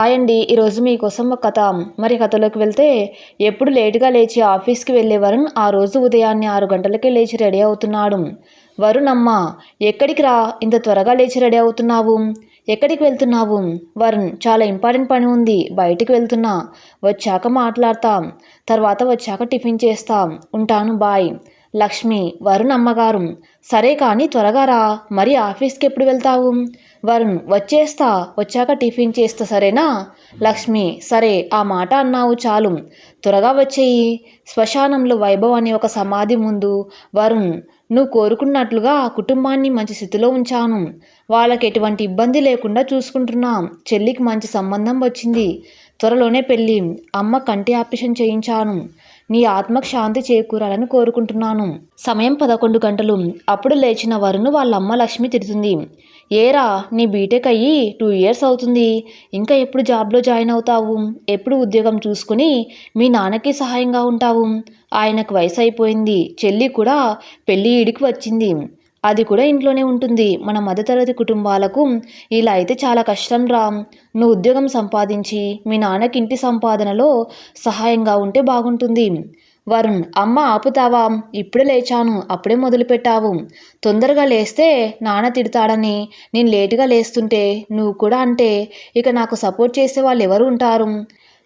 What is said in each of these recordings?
Hi అండి ఈరోజు మీకోసం ఒక కథ. మరి కథలోకి వెళ్తే ఎప్పుడు లేటుగా లేచి ఆఫీస్కి వెళ్ళే వరుణ్ ఆ రోజు ఉదయాన్నే ఆరు గంటలకే లేచి రెడీ అవుతున్నాడు. వరుణ్ అమ్మ ఎక్కడికి రా? ఇంత త్వరగా లేచి రెడీ అవుతున్నావు. ఎక్కడికి వెళ్తున్నావు? వరుణ్ చాలా ఇంపార్టెంట్ పని ఉంది. బయటికి వెళ్తున్నా. వచ్చాక మాట్లాడతాం. తర్వాత వచ్చాక టిఫిన్ చేస్తాం. ఉంటాను బాయ్. లక్ష్మి వరుణ్ అమ్మగారు. సరే కానీ త్వరగా రా. మరి ఆఫీస్కి ఎప్పుడు వెళ్తావు? వరుణ్ వచ్చేస్తా వచ్చాక టిఫిన్ చేస్తా సరేనా? లక్ష్మి సరే ఆ మాట అన్నావు చాలు. త్వరగా వచ్చేయి. శ్మశానంలో వైభవ్ అనే ఒక సమాధి ముందు వరుణ్ నువ్వు కోరుకున్నట్లుగా ఆ కుటుంబాన్ని మంచి స్థితిలో ఉంచాను. వాళ్ళకి ఎటువంటి ఇబ్బంది లేకుండా చూసుకుంటున్నాం. చెల్లికి మంచి సంబంధం వచ్చింది. త్వరలోనే పెళ్ళి. అమ్మ కంటి ఆపరేషన్ చేయించాను. నీ ఆత్మకు శాంతి చేకూరాలని కోరుకుంటున్నాను. సమయం పదకొండు గంటలు. అప్పుడు లేచిన వరుణ్ వాళ్ళ అమ్మ లక్ష్మి తిడుతుంది. ఏరా నీ బీటెక్ అయ్యి టూ ఇయర్స్ అవుతుంది. ఇంకా ఎప్పుడు జాబ్లో జాయిన్ అవుతావు? ఎప్పుడు ఉద్యోగం చూసుకుని మీ నాన్నకి సహాయంగా ఉంటావు? ఆయనకు వయసు అయిపోయింది చెల్లి కూడా పెళ్ళి ఈడికి వచ్చింది. అది కూడా ఇంట్లోనే ఉంటుంది. మన మధ్యతరగతి కుటుంబాలకు ఇలా అయితే చాలా కష్టం రా. నువ్వు ఉద్యోగం సంపాదించి మీ నాన్నకి ఇంటి సంపాదనలో సహాయంగా ఉంటే బాగుంటుంది. వరుణ్ అమ్మ ఆపుతావా? ఇప్పుడే లేచాను అప్పుడే మొదలుపెట్టావు. తొందరగా లేస్తే నాన్న తిడతాడని. నేను లేటుగా లేస్తుంటే నువ్వు కూడా అంటే. ఇక నాకు సపోర్ట్ చేసే వాళ్ళు ఎవరు ఉంటారు?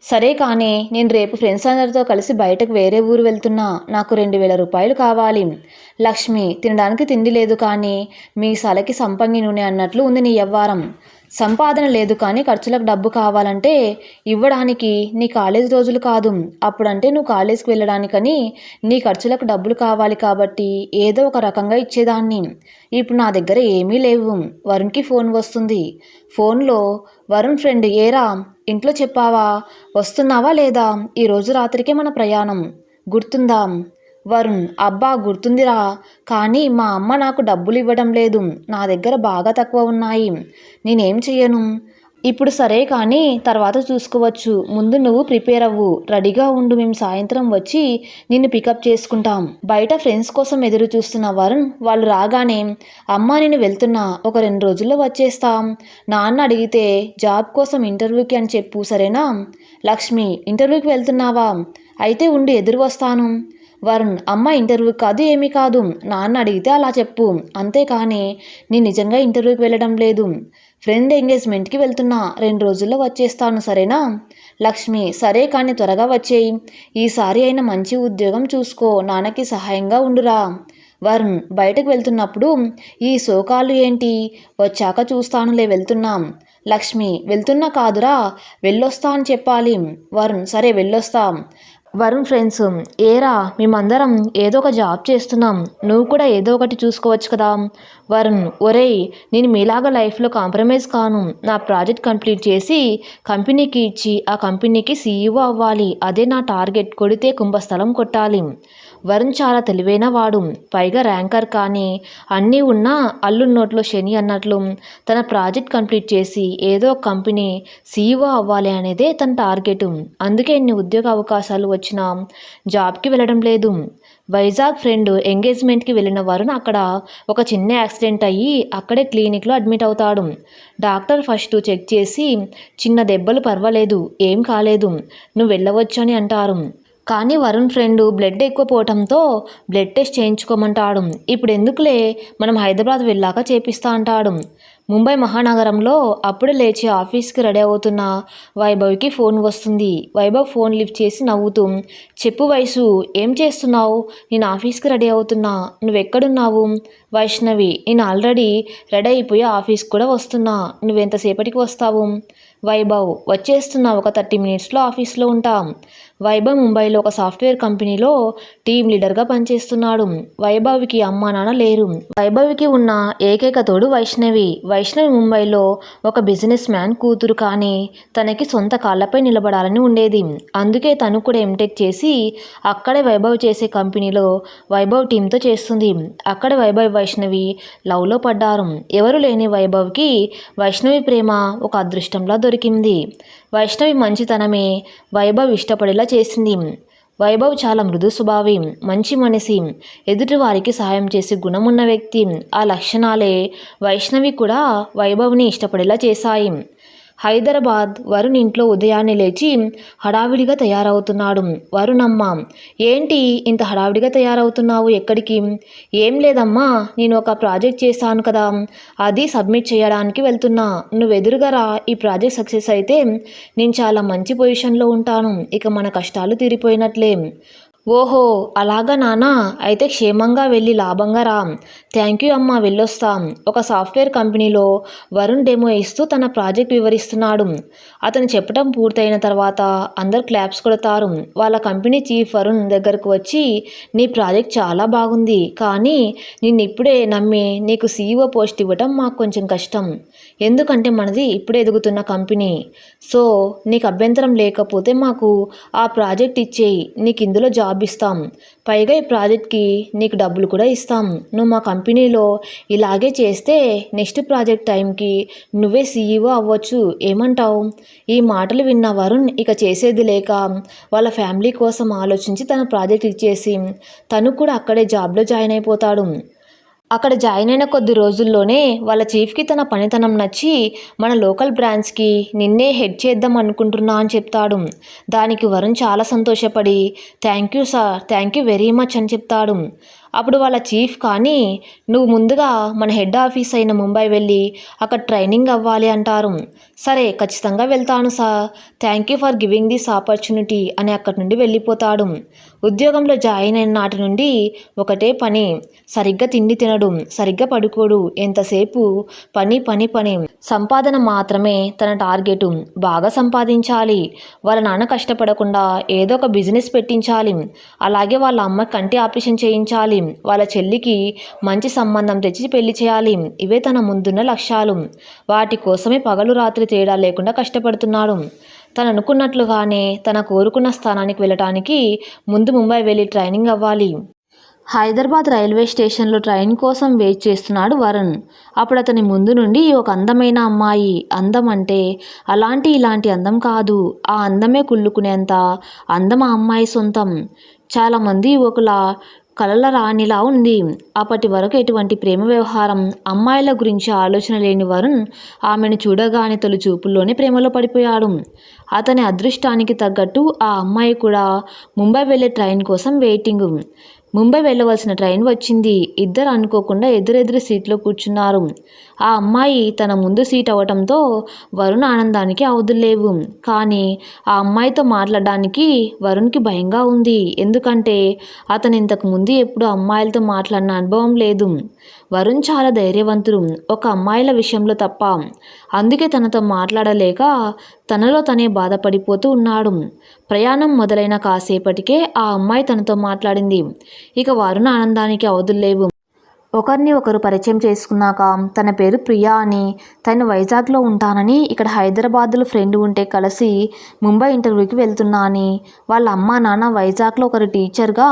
సరే కానీ నేను రేపు ఫ్రెండ్స్ అందరితో కలిసి బయటకు వేరే ఊరు వెళ్తున్నా. నాకు రెండు వేల రూపాయలు కావాలి. లక్ష్మి తినడానికి తిండి లేదు కానీ మీ సలకి సంపంగి నూనె అన్నట్లు ఉంది నీ వ్యవహారం సంపాదన లేదు కానీ ఖర్చులకు డబ్బు కావాలంటే ఇవ్వడానికి నీ కాలేజ్ రోజులు కాదు. అప్పుడంటే నువ్వు కాలేజ్కి వెళ్ళడానికని నీ ఖర్చులకు డబ్బులు కావాలి కాబట్టి ఏదో ఒక రకంగా ఇచ్చేదాన్ని. ఇప్పుడు నా దగ్గర ఏమీ లేవు. వరుణ్కి ఫోన్ వస్తుంది. ఫోన్లో వరుణ్ ఫ్రెండ్ ఏరా? ఇంట్లో చెప్పావా? వస్తున్నావా లేదా? ఈరోజు రాత్రికే మన ప్రయాణం. గుర్తుందాం? వరుణ్ అబ్బా గుర్తుందిరా కానీ మా అమ్మ నాకు డబ్బులు ఇవ్వడం లేదు నా దగ్గర బాగా తక్కువ ఉన్నాయి నేనేం చెయ్యను? ఇప్పుడు సరే కానీ తర్వాత చూసుకోవచ్చు ముందు నువ్వు ప్రిపేర్ అవ్వు రెడీగా ఉండు మేము సాయంత్రం వచ్చి నిన్ను పికప్ చేసుకుంటాం. బయట ఫ్రెండ్స్ కోసం ఎదురు చూస్తున్న వరుణ్ వాళ్ళు రాగానే అమ్మ నేను వెళ్తున్నా ఒక రెండు రోజుల్లో వచ్చేస్తాం. నాన్న అడిగితే జాబ్ కోసం ఇంటర్వ్యూకి అని చెప్పు సరేనా? లక్ష్మి ఇంటర్వ్యూకి వెళ్తున్నావా? అయితే ఉండి ఎదురు వస్తాను. వరుణ్ అమ్మ ఇంటర్వ్యూ కాదు ఏమీ కాదు. నాన్న అడిగితే అలా చెప్పు. అంతేకాని నేను నిజంగా ఇంటర్వ్యూకి వెళ్ళడం లేదు. ఫ్రెండ్ ఎంగేజ్మెంట్కి వెళ్తున్నా. రెండు రోజుల్లో వచ్చేస్తాను సరేనా? లక్ష్మి సరే కానీ త్వరగా వచ్చేయి. ఈసారి అయినా మంచి ఉద్యోగం చూసుకో. నాన్నకి సహాయంగా ఉండురా. వరుణ్ బయటకు వెళ్తున్నప్పుడు ఈ శోకాలు ఏంటి? వచ్చాక చూస్తానులే వెళ్తున్నాం. లక్ష్మి వెళ్తున్నా కాదురా. వెళ్ళొస్తా అని చెప్పాలి. వరుణ్ సరే వెళ్ళొస్తాం. వరుణ్ ఫ్రెండ్స్ ఏరా మేమందరం ఏదో ఒక జాబ్ చేస్తున్నాం. నువ్వు కూడా ఏదో ఒకటి చూసుకోవచ్చు కదా. వరుణ్ ఒరేయ్ నేను మీలాగా లైఫ్లో కాంప్రమైజ్ కాను. నా ప్రాజెక్ట్ కంప్లీట్ చేసి కంపెనీకి ఇచ్చి ఆ కంపెనీకి సీఈఓ అవ్వాలి. అదే నా టార్గెట్. కొడితే కుంభస్థలం కొట్టాలి. వరుణ్ చాలా తెలివైన వాడు. పైగా ర్యాంకర్ కానీ అన్నీ ఉన్నా అల్లు నోట్లో శని అన్నట్లు తన ప్రాజెక్ట్ కంప్లీట్ చేసి ఏదో ఒక కంపెనీ సీఈఓ అవ్వాలి అనేదే తన టార్గెట్. అందుకే ఇన్ని ఉద్యోగ అవకాశాలు వచ్చినా జాబ్కి వెళ్ళడం లేదు. వైజాగ్ ఫ్రెండ్ ఎంగేజ్మెంట్కి వెళ్ళిన వరుణ్ అక్కడ ఒక చిన్న యాక్సిడెంట్ అయ్యి అక్కడే క్లినిక్లో అడ్మిట్ అవుతాడు. డాక్టర్ ఫస్ట్ చెక్ చేసి చిన్న దెబ్బలు పర్వాలేదు ఏం కాలేదు నువ్వు వెళ్ళవచ్చు అని అంటారు. కానీ వరుణ్ ఫ్రెండ్ బ్లడ్ ఎక్కువ పోవటంతో బ్లడ్ టెస్ట్ చేయించుకోమంటాడు. ఇప్పుడు ఎందుకులే? మనం హైదరాబాద్ వెళ్ళాక చేపిస్తా అంటాడు. ముంబై మహానగరంలో అప్పుడే లేచి ఆఫీస్కి రెడీ అవుతున్న వైభవ్కి ఫోన్ వస్తుంది. వైభవ్ ఫోన్ లిఫ్ట్ చేసి నవ్వుతూ చెప్పు వయసు ఏం చేస్తున్నావు? నేను ఆఫీస్కి రెడీ అవుతున్నా. నువ్వెక్కడున్నావు? వైష్ణవి నేను ఆల్రెడీ రెడీ అయిపోయి ఆఫీస్కి కూడా వస్తున్నా. నువ్వెంతసేపటికి వస్తావు? వైభవ్ వచ్చేస్తున్నా ఒక థర్టీ మినిట్స్లో ఆఫీస్లో ఉంటాం. వైభవ్ ముంబైలో ఒక సాఫ్ట్వేర్ కంపెనీలో టీం లీడర్గా పనిచేస్తున్నాడు. వైభవ్కి అమ్మా నాన్న లేరు. వైభవ్కి ఉన్న ఏకైక తోడు వైష్ణవి. వైష్ణవి ముంబైలో ఒక బిజినెస్ మ్యాన్ కూతురు కానీ తనకి సొంత కాళ్ళపై నిలబడాలని ఉండేది. అందుకే తను కూడా ఎంటెక్ చేసి అక్కడే వైభవ్ చేసే కంపెనీలో వైభవ్ టీంతో చేస్తుంది. అక్కడ వైభవ్ వైష్ణవి లవ్లో పడ్డారు. ఎవరు లేని వైభవ్కి వైష్ణవి ప్రేమ ఒక అదృష్టంలా దొరికింది. వైష్ణవి మంచితనమే వైభవ్ ఇష్టపడేలా చేసింది. వైభవ్ చాలా మృదు స్వభావి మంచి మనిషి ఎదుటి వారికి సహాయం చేసే గుణమున్న వ్యక్తి. ఆ లక్షణాలే వైష్ణవి కూడా వైభవ్ని ఇష్టపడేలా చేశాయి. హైదరాబాద్ వరుణ్ ఇంట్లో ఉదయాన్నే లేచి హడావిడిగా తయారవుతున్నాడు. వరుణమ్మ ఏంటి ఇంత హడావిడిగా తయారవుతున్నావు? ఎక్కడికి? ఏం లేదమ్మా నేను ఒక ప్రాజెక్ట్ చేశాను కదా అది సబ్మిట్ చేయడానికి వెళ్తున్నా. నువ్వు ఎదురుగా రా ఈ ప్రాజెక్ట్ సక్సెస్ అయితే నేను చాలా మంచి పొజిషన్లో ఉంటాను. ఇక మన కష్టాలు తీరిపోయినట్లే. ఓహో అలాగా నానా అయితే క్షేమంగా వెళ్ళి లాభంగా రా. థ్యాంక్ యూ అమ్మా వెళ్ళొస్తాం. ఒక సాఫ్ట్వేర్ కంపెనీలో వరుణ్ డెమో ఇస్తూ తన ప్రాజెక్ట్ వివరిస్తున్నాడు. అతను చెప్పడం పూర్తయిన తర్వాత అందరు క్లాప్స్ కొడతారు. వాళ్ళ కంపెనీ చీఫ్ వరుణ్ దగ్గరకు వచ్చి నీ ప్రాజెక్ట్ చాలా బాగుంది. కానీ నిన్ను ఇప్పుడే నమ్మి నీకు సీఈఓ పోస్ట్ ఇవ్వటం మాకు కొంచెం కష్టం. ఎందుకంటే మనది ఇప్పుడే ఎదుగుతున్న కంపెనీ. సో నీకు అభ్యంతరం లేకపోతే మాకు ఆ ప్రాజెక్ట్ ఇచ్చేయి నీకు ఇందులో జాబ్ ఇస్తాం. పైగా ఈ ప్రాజెక్ట్కి నీకు డబ్బులు కూడా ఇస్తాం. నువ్వు మా కంపెనీలో ఇలాగే చేస్తే నెక్స్ట్ ప్రాజెక్ట్ టైంకి నువ్వే సీఈఓ అవ్వచ్చు. ఏమంటావు? ఈ మాటలు విన్న వరుణ్ ఇక చేసేది లేక వాళ్ళ ఫ్యామిలీ కోసం ఆలోచించి తన ప్రాజెక్ట్ ఇచ్చేసి తను కూడా అక్కడే జాబ్లో జాయిన్ అయిపోతాడు. అక్కడ జాయిన్ అయిన కొద్ది రోజుల్లోనే వాళ్ళ చీఫ్కి తన పనితనం నచ్చి మన లోకల్ బ్రాంచ్కి నిన్నే హెడ్ చేద్దాం అనుకుంటున్నా అని చెప్తాడు. దానికి వరుణ్ చాలా సంతోషపడి thank you sir thank you very much అని చెప్తాడు. అప్పుడు వాళ్ళ చీఫ్ కానీ నువ్వు ముందుగా మన హెడ్ ఆఫీస్ అయిన ముంబై వెళ్ళి అక్కడ ట్రైనింగ్ అవ్వాలి అంటారు. సరే ఖచ్చితంగా వెళ్తాను sir thank you for giving this opportunity అని అక్కడి నుండి వెళ్ళిపోతాడు. ఉద్యోగంలో జాయిన్ అయిన నాటి నుండి ఒకటే పని. సరిగ్గా తిండి తినడం సరిగ్గా పడుకోడు ఎంతసేపు పని పని పని. సంపాదన మాత్రమే తన టార్గెట్. బాగా సంపాదించాలి. వాళ్ళ నాన్న కష్టపడకుండా ఏదో ఒక బిజినెస్ పెట్టించాలి. అలాగే వాళ్ళ అమ్మ కంటి ఆపరేషన్ చేయించాలి. వాళ్ళ చెల్లికి మంచి సంబంధం తెచ్చి పెళ్ళి చేయాలి. ఇవే తన ముందున్న లక్ష్యాలు. వాటి కోసమే పగలు రాత్రి తేడా లేకుండా కష్టపడుతున్నాడు. తను అనుకున్నట్లుగానే తన కోరుకున్న స్థానానికి వెళ్ళటానికి ముందు ముంబై వెళ్ళి ట్రైనింగ్ అవ్వాలి. హైదరాబాద్ రైల్వే స్టేషన్లో ట్రైన్ కోసం వెయిట్ చేస్తున్నాడు వరుణ్. అప్పుడు అతని ముందు నుండి ఒక అందమైన అమ్మాయి అందం అంటే అలాంటి ఇలాంటి అందం కాదు. ఆ అందమే కుళ్ళుకునేంత అందం ఆ అమ్మాయి సొంతం. చాలామంది యువకుల కలల రాణిలా ఉంది. అప్పటి వరకు ఎటువంటి ప్రేమ వ్యవహారం అమ్మాయిల గురించి ఆలోచన లేని వరుణ్ ఆమెను చూడగానే తొలి చూపుల్లోనే ప్రేమలో పడిపోయాడు. అతని అదృష్టానికి తగ్గట్టు ఆ అమ్మాయి కూడా ముంబై వెళ్ళే ట్రైన్ కోసం వెయిటింగ్ ముంబై వెళ్ళవలసిన ట్రైన్ వచ్చింది. ఇద్దరు అనుకోకుండా ఎదురెదురు సీట్లో కూర్చున్నారు. ఆ అమ్మాయి తన ముందు సీట్ అవ్వటంతో వరుణ్ ఆనందానికి అవధులేవు కానీ ఆ అమ్మాయితో మాట్లాడడానికి వరుణ్కి భయంగా ఉంది. ఎందుకంటే అతను ఇంతకు ముందు ఎప్పుడు అమ్మాయిలతో మాట్లాడిన అనుభవం లేదు. వరుణ్ చాలా ధైర్యవంతుడు. ఒక అమ్మాయిల విషయంలో తప్ప అందుకే తనతో మాట్లాడలేక తనలో తనే బాధపడిపోతూ ఉన్నాడు. ప్రయాణం మొదలైన కాసేపటికే ఆ అమ్మాయి తనతో మాట్లాడింది. ఇక వరుణ్ ఆనందానికి అవధుల్లేవు ఒకరిని ఒకరు పరిచయం చేసుకున్నాక తన పేరు ప్రియా అని తను వైజాగ్లో ఉంటానని ఇక్కడ హైదరాబాద్లో ఫ్రెండ్ ఉంటే కలిసి ముంబై ఇంటర్వ్యూకి వెళ్తున్నా అని వాళ్ళ అమ్మ నాన్న వైజాగ్లో ఒకరు టీచర్గా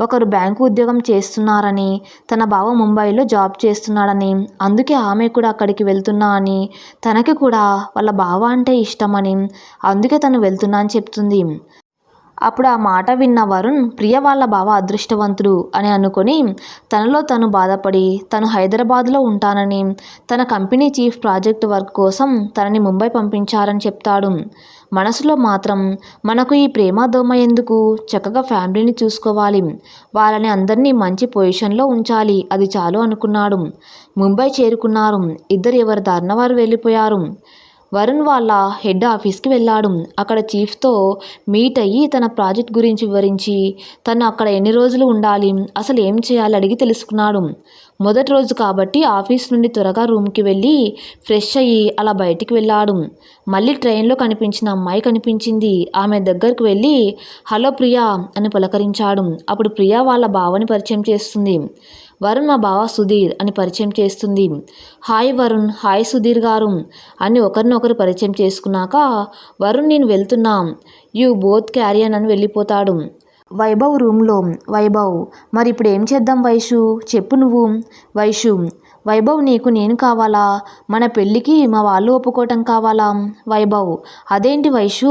ఒకరు బ్యాంకు ఉద్యోగం చేస్తున్నారని తన బావ ముంబైలో జాబ్ చేస్తున్నాడని అందుకే ఆమె కూడా అక్కడికి వెళ్తున్నా అని తనకి కూడా వాళ్ళ బావ అంటే ఇష్టమని అందుకే తను వెళ్తున్నా అని చెప్తుంది. అప్పుడు ఆ మాట విన్న వరుణ్ ప్రియ వాళ్ళ బావ అదృష్టవంతుడు అని అనుకొని తనలో తను బాధపడి తను హైదరాబాద్లో ఉంటానని తన కంపెనీ చీఫ్ ప్రాజెక్ట్ వర్క్ కోసం తనని ముంబై పంపించారని చెప్తాడు. మనసులో మాత్రం మనకు ఈ ప్రేమ దోమ ఎందుకు? చక్కగా ఫ్యామిలీని చూసుకోవాలి. వాళ్ళని అందరినీ మంచి పొజిషన్లో ఉంచాలి. అది చాలు అనుకున్నాడు. ముంబై చేరుకున్నారు. ఇద్దరు ఎవరి దారిన వారు వెళ్ళిపోయారు. వరుణ్ వాళ్ళ హెడ్ ఆఫీస్కి వెళ్ళాడు. అక్కడ చీఫ్తో మీట్ అయ్యి తన ప్రాజెక్ట్ గురించి వివరించి తను అక్కడ ఎన్ని రోజులు ఉండాలి అసలు ఏం చేయాలి అడిగి తెలుసుకున్నాడు. మొదటి రోజు కాబట్టి ఆఫీస్ నుండి త్వరగా రూమ్కి వెళ్ళి ఫ్రెష్ అయ్యి అలా బయటికి వెళ్ళాడు. మళ్ళీ ట్రైన్లో కనిపించిన అమ్మాయి కనిపించింది. ఆమె దగ్గరకు వెళ్ళి హలో ప్రియా అని పలకరించాడు. అప్పుడు ప్రియా వాళ్ళ బావని పరిచయం చేస్తుంది. వరుణ్ మా బావ సుధీర్ అని పరిచయం చేస్తుంది. హాయ్ వరుణ్ హాయ్ సుధీర్ గారు అని ఒకరినొకరు పరిచయం చేసుకున్నాక వరుణ్ నేను వెళ్తున్నా. యూ బోత్ క్యారియన్ అని వెళ్ళిపోతాడు. వైభవ్ రూమ్లో. వైభవ్ మరి ఇప్పుడు ఏం చేద్దాం వైషు? చెప్పు నువ్వు. వైషు వైభవ్ నీకు నేను కావాలా? మన పెళ్ళికి మా వాళ్ళు ఒప్పుకోవటం కావాలా? వైభవ్ అదేంటి వైషు?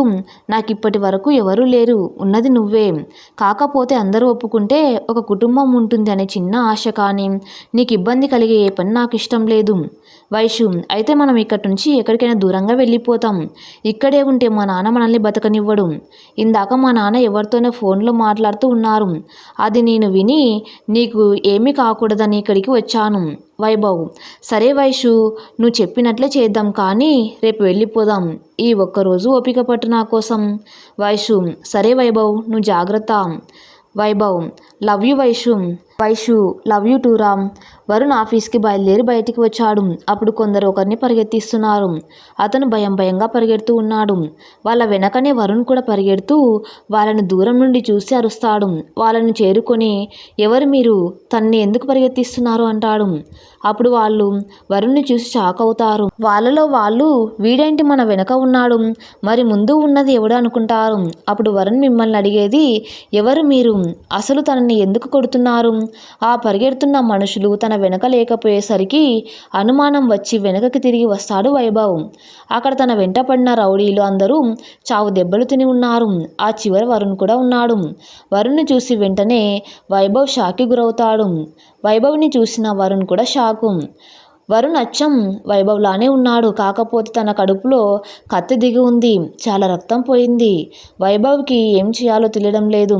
నాకు ఇప్పటి వరకు ఎవరూ లేరు. ఉన్నది నువ్వే. కాకపోతే అందరూ ఒప్పుకుంటే ఒక కుటుంబం ఉంటుంది అనే చిన్న ఆశ కానీ నీకు ఇబ్బంది కలిగే ఏ పని నాకు ఇష్టం లేదు. వైషు అయితే మనం ఇక్కడి నుంచి ఎక్కడికైనా దూరంగా వెళ్ళిపోతాం. ఇక్కడే ఉంటే మా నాన్న మనల్ని బతకనివ్వడు. ఇందాక మా నాన్న ఎవరితోనే ఫోన్లో మాట్లాడుతూ ఉన్నారు. అది నేను విని నీకు ఏమీ కాకూడదని ఇక్కడికి వచ్చాను. వైభవ్. సరే వైషు నువ్వు చెప్పినట్లే చేద్దాం కానీ రేపు వెళ్ళిపోదాం. ఈ ఒక్కరోజు ఓపిక పట్టు నా కోసం. వైషు సరే వైభవ్ నువ్వు జాగ్రత్త. Vaibhav love you Vaishu. Vaishu love you టూరామ్ Varun ఆఫీస్కి బయలుదేరి బయటికి వచ్చాడు. అప్పుడు కొందరు ఒకరిని పరిగెత్తిస్తున్నారు. అతను భయం భయంగా పరిగెడుతూ ఉన్నాడు. వాళ్ళ వెనకనే వరుణ్ కూడా పరిగెడుతూ వాళ్ళని దూరం నుండి చూసి అరుస్తాడు. వాళ్ళని చేరుకొని ఎవరు మీరు? తన్ని ఎందుకు పరిగెత్తిస్తున్నారు? అంటాడు. అప్పుడు వాళ్ళు వరుణ్ణి చూసి షాక్ అవుతారు. వాళ్ళలో వాళ్ళు వీడేంటి మన వెనక ఉన్నాడు? మరి ముందు ఉన్నది ఎవడు అనుకుంటారు? అప్పుడు వరుణ్ మిమ్మల్ని అడిగేది ఎవరు మీరు? అసలు తనని ఎందుకు కొడుతున్నారు? ఆ పరిగెడుతున్న మనుషులు తన వెనక లేకపోయేసరికి అనుమానం వచ్చి వెనకకి తిరిగి వస్తాడు వైభవం. అక్కడ తన వెంట పడిన రౌడీలు అందరూ చావు దెబ్బలు తిని ఉన్నారు. ఆ చివరి వరుణ్ కూడా ఉన్నాడు. వరుణ్ని చూసి వెంటనే వైభవ్ షాక్కి గురవుతాడు. వైభవ్ని చూసిన వరుణ్ కూడా షాకు. వరుణ్ అచ్చం వైభవ్లానే ఉన్నాడు. కాకపోతే తన కడుపులో కత్తి దిగి ఉంది. చాలా రక్తం పోయింది. వైభవ్కి ఏం చేయాలో తెలియడం లేదు.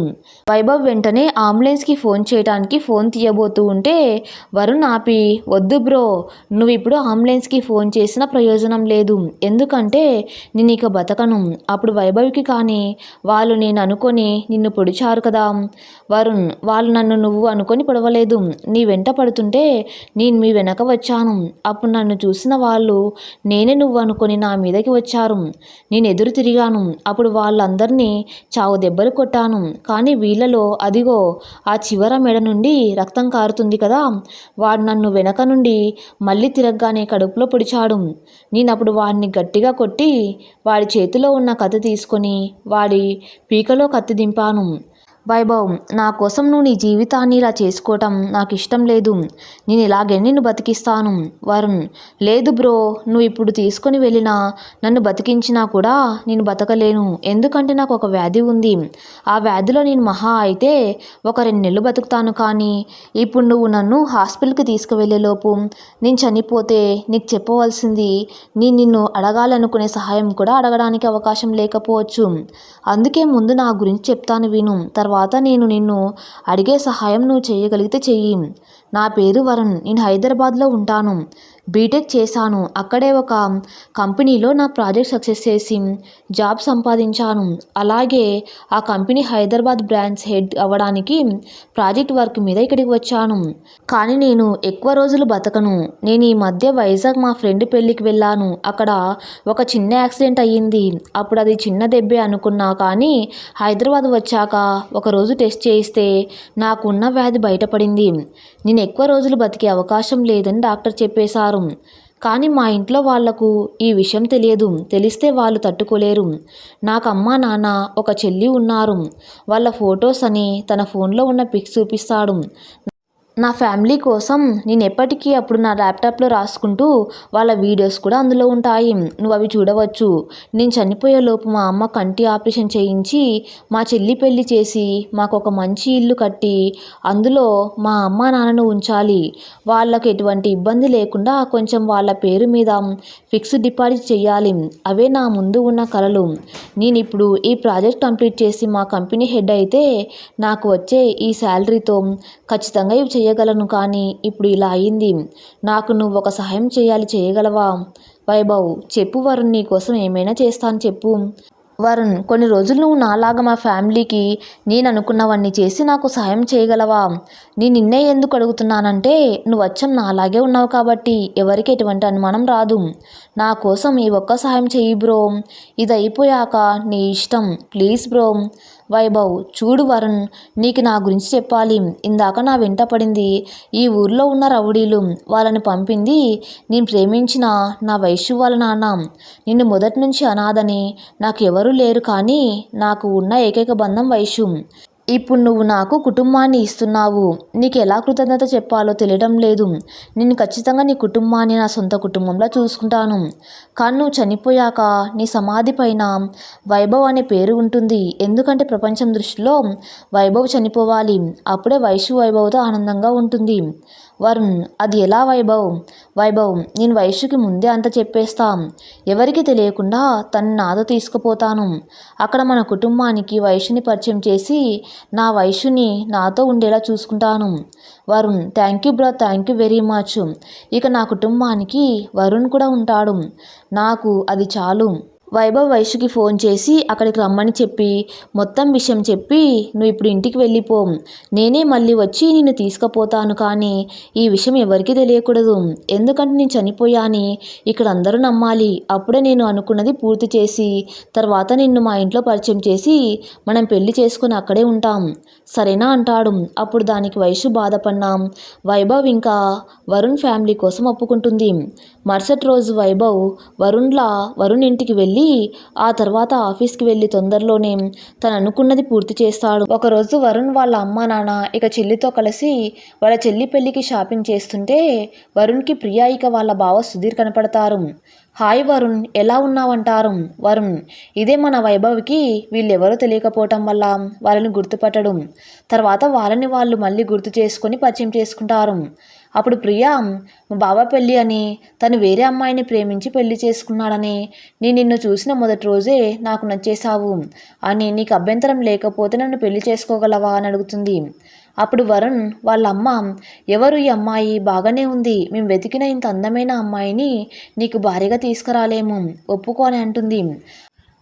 వైభవ్ వెంటనే అంబులెన్స్కి ఫోన్ చేయడానికి ఫోన్ తీయబోతూ ఉంటే వరుణ్ ఆపి వద్దు బ్రో. నువ్వు ఇప్పుడు అంబులెన్స్కి ఫోన్ చేసిన ప్రయోజనం లేదు. ఎందుకంటే నేను ఇక బతకను. అప్పుడు వైభవ్కి కానీ వాళ్ళు నేను అనుకొని నిన్ను పొడిచారు కదా. వరుణ్ వాళ్ళు నన్ను నువ్వు అనుకొని పొడవలేదు. నీ వెంట పడుతుంటే నేను మీ వెనక వచ్చాను. అప్పుడు నన్ను చూసిన వాళ్ళు నేనే నువ్వు అనుకొని నా మీదకి వచ్చారు. నేను ఎదురు తిరిగాను. అప్పుడు వాళ్ళందరినీ చావు దెబ్బలు కొట్టాను. కానీ వీళ్ళలో అదిగో ఆ చివర మెడ నుండి రక్తం కారుతుంది కదా. వాడు నన్ను వెనక నుండి మళ్ళీ తిరగగానే కడుపులో పొడిచాడు. నేను అప్పుడు వాడిని గట్టిగా కొట్టి వాడి చేతిలో ఉన్న కత్తి తీసుకొని వాడి పీకలో కత్తి దింపాను. వైభవ్ నా కోసం నువ్వు నీ జీవితాన్ని ఇలా చేసుకోవటం నాకు ఇష్టం లేదు. నేను ఇలాగే నిన్ను బతికిస్తాను. వరుణ్ లేదు బ్రో నువ్వు ఇప్పుడు తీసుకొని వెళ్ళినా నన్ను బతికించినా కూడా నేను బతకలేను. ఎందుకంటే నాకు ఒక వ్యాధి ఉంది. ఆ వ్యాధిలో నేను మహా అయితే ఒక రెండు నెలలు బతుకుతాను కానీ ఇప్పుడు నువ్వు నన్ను హాస్పిటల్కి తీసుకువెళ్ళేలోపు నేను చనిపోతే నీకు చెప్పవలసింది నేను నిన్ను అడగాలనుకునే సహాయం కూడా అడగడానికి అవకాశం లేకపోవచ్చు. అందుకే ముందు నా గురించి చెప్తాను విను తర్వాత తర్వాత నేను నిన్ను అడిగే సహాయం నువ్వు చేయగలిగితే చెయ్యి. నా పేరు వరుణ్. నేను హైదరాబాద్లో ఉంటాను. బీటెక్ చేశాను. అక్కడే ఒక కంపెనీలో నా ప్రాజెక్ట్ సక్సెస్ చేసి జాబ్ సంపాదించాను. అలాగే ఆ కంపెనీ హైదరాబాద్ బ్రాంచ్ హెడ్ అవ్వడానికి ప్రాజెక్ట్ వర్క్ మీద ఇక్కడికి వచ్చాను. కానీ నేను ఎక్కువ రోజులు బతకను. నేను ఈ మధ్య వైజాగ్ మా ఫ్రెండ్ పెళ్ళికి వెళ్ళాను. అక్కడ ఒక చిన్న యాక్సిడెంట్ అయ్యింది. అప్పుడు అది చిన్న దెబ్బే అనుకున్నా కానీ హైదరాబాద్ వచ్చాక ఒకరోజు టెస్ట్ చేయిస్తే నాకున్న వ్యాధి బయటపడింది. నేను ఎక్కువ రోజులు బతికే అవకాశం లేదని డాక్టర్ చెప్పేశారు. కానీ మా ఇంట్లో వాళ్ళకు ఈ విషయం తెలియదు. తెలిస్తే వాళ్ళు తట్టుకోలేరు. నాకు అమ్మ నాన్న ఒక చెల్లి ఉన్నారు. వాళ్ళ ఫొటోస్ అని తన ఫోన్లో ఉన్న పిక్స్ చూపిస్తాడు. నా ఫ్యామిలీ కోసం నేను ఎప్పటికీ అప్పుడు నా ల్యాప్టాప్లో రాసుకుంటూ వాళ్ళ వీడియోస్ కూడా అందులో ఉంటాయి. నువ్వు అవి చూడవచ్చు. నేను చనిపోయే లోపు మా అమ్మ కంటి ఆపరేషన్ చేయించి మా చెల్లి పెళ్ళి చేసి మాకు ఒక మంచి ఇల్లు కట్టి అందులో మా అమ్మ నాన్నను ఉంచాలి. వాళ్ళకు ఎటువంటి ఇబ్బంది లేకుండా కొంచెం వాళ్ళ పేరు మీద ఫిక్స్డ్ డిపాజిట్ చేయాలి. అవే నా ముందు ఉన్న కలలు. నేను ఇప్పుడు ఈ ప్రాజెక్ట్ కంప్లీట్ చేసి మా కంపెనీ హెడ్ అయితే నాకు వచ్చే ఈ శాలరీతో ఖచ్చితంగా ఇవి చేయగలను కానీ ఇప్పుడు ఇలా అయింది. నాకు నువ్వు ఒక సహాయం చేయాలి చేయగలవా? వైభవ్ చెప్పు వరుణ్ నీ కోసం ఏమైనా చేస్తాను చెప్పు. వరుణ్ కొన్ని రోజులు నువ్వు నాలాగా మా ఫ్యామిలీకి నేను అనుకున్నవన్నీ చేసి నాకు సహాయం చేయగలవా? నేను నిన్నే ఎందుకు అడుగుతున్నానంటే నువ్వు వచ్చం నాలాగే ఉన్నావు కాబట్టి ఎవరికి ఎటువంటి అనుమానం రాదు. నా కోసం ఈ ఒక్క సహాయం చేయి బ్రో. ఇది అయిపోయాక నీ ఇష్టం. Please bro. వైభవ్ చూడు వరుణ్ నీకు నా గురించి చెప్పాలి. ఇందాక నా వెంట పడింది. ఈ ఊర్లో ఉన్న రౌడీలు వాళ్ళని పంపింది. నేను ప్రేమించిన నా వైశ్యు వాళ్ళ నాన్న. నిన్ను మొదటి నుంచి అనాథని. నాకు ఎవరూ లేరు కానీ నాకు ఉన్న ఏకైక బంధం వైశ్యం ఇప్పుడు నువ్వు నాకు కుటుంబాన్ని ఇస్తున్నావు. నీకు ఎలా కృతజ్ఞత చెప్పాలో తెలియడం లేదు. నేను ఖచ్చితంగా నీ కుటుంబాన్ని నా సొంత కుటుంబంలో చూసుకుంటాను. కానీ నువ్వు చనిపోయాక నీ సమాధి పైన వైభవ్ అనే పేరు ఉంటుంది. ఎందుకంటే ప్రపంచం దృష్టిలో వైభవ్ చనిపోవాలి. అప్పుడే వైశ్య వైభవ్తో ఆనందంగా ఉంటుంది. వరుణ్ అది ఎలా వైభవ్? వైభవ్ నేను వైశ్యుకి ముందే అంత చెప్పేస్తాం. ఎవరికి తెలియకుండా తను నాతో తీసుకుపోతాను. అక్కడ మన కుటుంబానికి వైశ్యుని పరిచయం చేసి నా వైశ్యుని నాతో ఉండేలా చూసుకుంటాను. Varun thank you bro thank you very much. ఇక నా కుటుంబానికి వరుణ్ కూడా ఉంటాడు. నాకు అది చాలు. వైభవ్ వైశ్యకి ఫోన్ చేసి అక్కడికి రమ్మని చెప్పి మొత్తం విషయం చెప్పి నువ్వు ఇప్పుడు ఇంటికి వెళ్ళిపో. నేనే మళ్ళీ వచ్చి నిన్ను తీసుకుపోతాను కానీ ఈ విషయం ఎవరికీ తెలియకూడదు. ఎందుకంటే నేను చనిపోయాని ఇక్కడ అందరూ నమ్మాలి. అప్పుడే నేను అనుకున్నది పూర్తి చేసి తర్వాత నిన్ను మా ఇంట్లో పరిచయం చేసి మనం పెళ్ళి చేసుకుని అక్కడే ఉంటాం. సరేనా? అంటాడు. అప్పుడు దానికి వయసు బాధపడినాం వైభవ్ ఇంకా వరుణ్ ఫ్యామిలీ కోసం ఒప్పుకుంటుంది. మరుసటి రోజు వైభవ్ వరుణ్లా వరుణ్ ఇంటికి వెళ్ళి ఆ తర్వాత ఆఫీస్కి వెళ్ళి తొందరలోనే తను అనుకున్నది పూర్తి చేస్తాడు. ఒకరోజు వరుణ్ వాళ్ళ అమ్మ నాన్న ఇక చెల్లితో కలిసి వాళ్ళ చెల్లి పెళ్ళికి షాపింగ్ చేస్తుంటే వరుణ్కి ప్రియా ఇక వాళ్ళ బావ సుధీర్ కనపడతారు. హాయ్ వరుణ్ ఎలా ఉన్నావంటారు? వరుణ్ ఇదే మన వైభవ్కి వీళ్ళెవరో తెలియకపోవటం వల్ల వాళ్ళని గుర్తుపట్టడం. తర్వాత వాళ్ళని వాళ్ళు మళ్ళీ గుర్తు చేసుకొని పరిచయం చేసుకుంటారు. అప్పుడు ప్రియా బాబా బావ పెళ్ళి అని తను వేరే అమ్మాయిని ప్రేమించి పెళ్ళి చేసుకున్నాడని నేను నిన్ను చూసిన మొదటి రోజే నాకు నచ్చేశావు. అని నీకు అభ్యంతరం లేకపోతే నన్ను పెళ్ళి చేసుకోగలవా? అని అడుగుతుంది. అప్పుడు వరుణ్ వాళ్ళ అమ్మ ఎవరు ఈ అమ్మాయి? బాగానే ఉంది. మేము వెతికిన ఇంత అందమైన అమ్మాయిని నీకు భార్యగా తీసుకురాలేము. ఒప్పుకోని అంటుంది.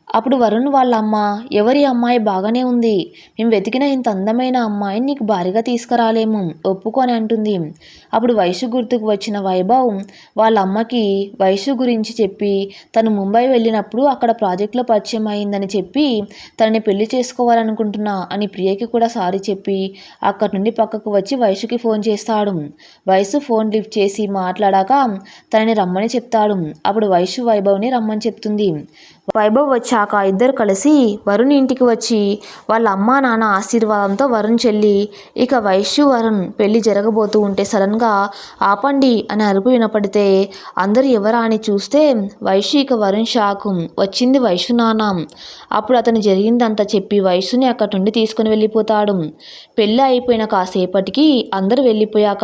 అప్పుడు వరుణ్ వాళ్ళ అమ్మ ఎవరి అమ్మాయి బాగానే ఉంది. మేము వెతికిన ఇంత అందమైన అమ్మాయిని నీకు భారీగా తీసుకురాలేము. ఒప్పుకొని అంటుంది. అప్పుడు వయసు గుర్తుకు వచ్చిన వైభవ్ వాళ్ళ అమ్మకి వయసు గురించి చెప్పి తను ముంబై వెళ్ళినప్పుడు అక్కడ ప్రాజెక్టులో పరిచయం అయిందని చెప్పి తనని పెళ్ళి చేసుకోవాలనుకుంటున్నా అని ప్రియకి కూడా సారీ చెప్పి అక్కడి నుండి పక్కకు వచ్చి వయసుకి ఫోన్ చేస్తాడు. వయసు ఫోన్ లిఫ్ట్ చేసి మాట్లాడాక తనని రమ్మని చెప్తాడు. అప్పుడు వయసు వైభవ్ని రమ్మని చెప్తుంది. వైభవ్ వచ్చాక ఇద్దరు కలిసి వరుణ్ ఇంటికి వచ్చి వాళ్ళ అమ్మా నాన్న ఆశీర్వాదంతో వరుణ్ చెల్లి ఇక వైశ్యు వరుణ్ పెళ్ళి జరగబోతూ ఉంటే సడన్గా ఆపండి అని అరుపు వినపడితే అందరు ఎవరా అని చూస్తే వైశ్యు ఇక వరుణ్ షాకు. వచ్చింది వైశ్యు నాన్న. అప్పుడు అతను జరిగిందంతా చెప్పి వైశ్యుని అక్కడి నుండి తీసుకుని వెళ్ళిపోతాడు. పెళ్ళి అయిపోయిన కాసేపటికి అందరూ వెళ్ళిపోయాక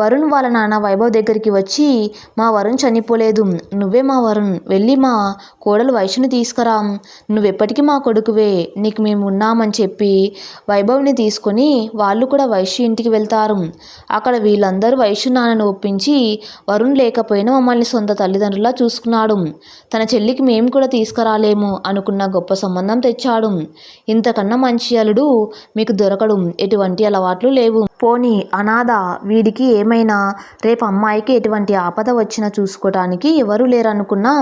వరుణ్ వాళ్ళ నాన్న వైభవ్ దగ్గరికి వచ్చి మా వరుణ్ చనిపోలేదు. నువ్వే మా వరుణ్. వెళ్ళి మా కోడలు వైశ్యుని తీసుకురా. నువ్వెప్పటికీ మా కొడుకువే. నీకు మేము ఉన్నామని చెప్పి వైభవ్ని తీసుకొని వాళ్ళు కూడా వైశ్యు ఇంటికి వెళ్తారు. అక్కడ వీళ్ళందరూ వైశ్యు నాన్నను ఒప్పించి వరుణ్ లేకపోయినా మమ్మల్ని సొంత తల్లిదండ్రులా చూసుకున్నాడు. తన చెల్లికి మేము కూడా తీసుకురాలేము అనుకున్న గొప్ప సంబంధం తెచ్చాడు. ఇంతకన్నా మంచి అలుడు మీకు దొరకడు. ఎటువంటి అలవాట్లు లేవు. పోనీ అనాథ వీడికి ఏమైనా రేపు అమ్మాయికి ఎటువంటి ఆపద వచ్చినా చూసుకోవటానికి ఎవరు లేరనుకున్నా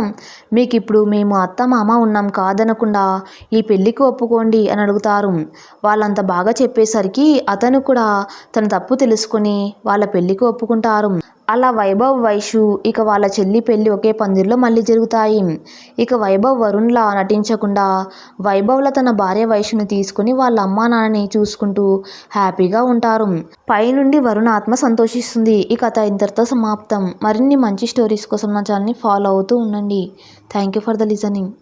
మీకు ఇప్పుడు మేము అత్త మామ ఉన్నాం కాదనకుండా ఈ పెళ్ళికి ఒప్పుకోండి అని అడుగుతారు. వాళ్ళంత బాగా చెప్పేసరికి అతను కూడా తన తప్పు తెలుసుకుని వాళ్ళ పెళ్ళికి ఒప్పుకుంటారు. అలా వైభవ్ వైషు ఇక వాళ్ళ చెల్లి పెళ్ళి ఒకే పందిరిలో మళ్ళీ జరుగుతాయి. ఇక వైభవ్ వరుణ్లా నటించకుండా వైభవ్లా తన భార్య వైషుని తీసుకుని వాళ్ళ అమ్మా నాన్నని చూసుకుంటూ హ్యాపీగా ఉంటారు. పైనుండి వరుణ్ ఆత్మ సంతోషిస్తుంది. ఈ కథ ఇంతటితో సమాప్తం. మరిన్ని మంచి స్టోరీస్ కోసం నా ఛానల్ని ఫాలో అవుతూ ఉండండి. Thank you for the listening.